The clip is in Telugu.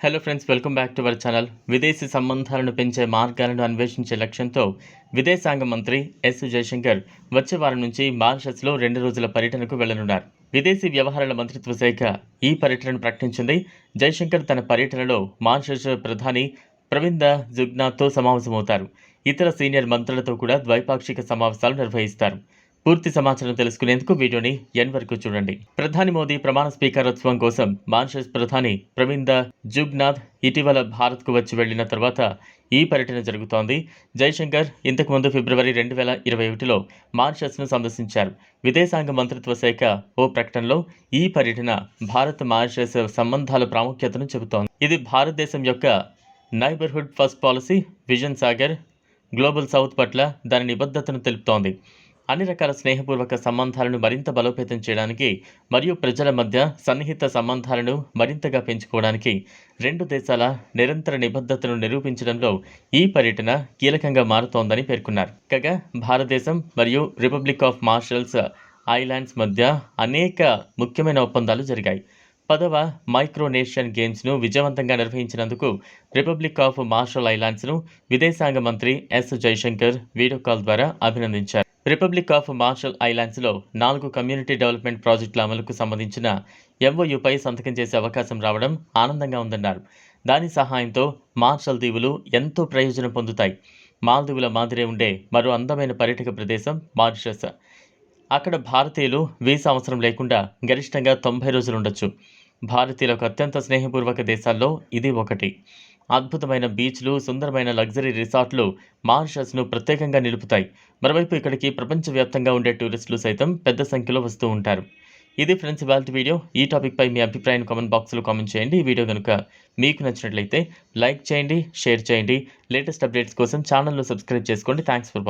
Hello friends welcome back to our channel విదేశీ సంబంధాలను పెంచే మార్గాలను అన్వేషించే లక్ష్యంతో విదేశాంగ మంత్రి ఎస్ జయశంకర్ వచ్చే వారం నుంచి మారిషస్లో రెండు రోజుల పర్యటనకు వెళ్ళనున్నారు. విదేశీ వ్యవహారాల మంత్రిత్వ శాఖ ఈ పర్యటనను ప్రకటించింది. జయశంకర్ తన పర్యటనలో మారిషస్ ప్రధాని ప్రవీంద జుగ్నాథ్తో సమావేశమవుతారు. ఇతర సీనియర్ మంత్రులతో కూడా ద్వైపాక్షిక సమావేశాలు నిర్వహిస్తారు. పూర్తి సమాచారం తెలుసుకునేందుకు వీడియోని ఎన్ వరకు చూడండి. ప్రధాని మోదీ ప్రమాణ స్వీకారోత్సవం కోసం మారిషస్ ప్రధాని ప్రవీంద జుగ్నాథ్ ఇటీవల భారత్కు వచ్చి వెళ్ళిన తర్వాత ఈ పర్యటన జరుగుతోంది. జైశంకర్ ఇంతకుముందు ఫిబ్రవరి రెండు వేల ఇరవై ఒకటిలో మారిషస్ను సందర్శించారు. విదేశాంగ మంత్రిత్వ శాఖ ఓ ప్రకటనలో ఈ పర్యటన భారత్ మారిషస్ సంబంధాల ప్రాముఖ్యతను చెబుతోంది. ఇది భారతదేశం యొక్క neighbourhood first policy vision SAGAR global south పట్ల దాని నిబద్ధతను తెలుపుతోంది. అన్ని రకాల స్నేహపూర్వక సంబంధాలను మరింత బలోపేతం చేయడానికి మరియు ప్రజల మధ్య సన్నిహిత సంబంధాలను మరింతగా పెంచుకోవడానికి రెండు దేశాల నిరంతర నిబద్ధతను నిరూపించడంలో ఈ పర్యటన కీలకంగా మారుతోందని పేర్కొన్నారు. కాగా భారతదేశం మరియు రిపబ్లిక్ ఆఫ్ మార్షల్స్ ఐలాండ్స్ మధ్య అనేక ముఖ్యమైన ఒప్పందాలు జరిగాయి. పదవ మైక్రోనేషియన్ గేమ్స్ను విజయవంతంగా నిర్వహించినందుకు రిపబ్లిక్ ఆఫ్ మార్షల్ ఐలాండ్స్ను విదేశాంగ మంత్రి ఎస్ జైశంకర్ వీడియో కాల్ ద్వారా అభినందించారు. రిపబ్లిక్ ఆఫ్ మార్షల్ ఐలాండ్స్లో నాలుగు కమ్యూనిటీ డెవలప్మెంట్ ప్రాజెక్టుల అమలుకు సంబంధించిన ఎంఓయుపై సంతకం చేసే అవకాశం రావడం ఆనందంగా ఉందన్నారు. దాని సహాయంతో మార్షల్ దీవులు ఎంతో ప్రయోజనం పొందుతాయి. మాల్దీవుల మాదిరే ఉండే మరో అందమైన పర్యాటక ప్రదేశం మారిషస్. అక్కడ భారతీయులు వీసా అవసరం లేకుండా గరిష్టంగా తొంభై రోజులు ఉండొచ్చు. భారతీయులకు అత్యంత స్నేహపూర్వక దేశాల్లో ఇది ఒకటి. అద్భుతమైన బీచ్లు సుందరమైన లగ్జరీ రిసార్ట్లు మారిషస్ను ప్రత్యేకంగా నిలుపుతాయి. మరోవైపు ఇక్కడికి ప్రపంచవ్యాప్తంగా ఉండే టూరిస్టులు సైతం పెద్ద సంఖ్యలో వస్తూ ఉంటారు. ఇది ఫ్రెండ్స్ ఇవాళ వీడియో. ఈ టాపిక్పై మీ అభిప్రాయం కామెంట్ బాక్స్లో కామెంట్ చేయండి. ఈ వీడియో కనుక మీకు నచ్చినట్లయితే లైక్ చేయండి షేర్ చేయండి. లేటెస్ట్ అప్డేట్స్ కోసం ఛానల్ను సబ్స్క్రైబ్ చేసుకోండి. Thanks for watching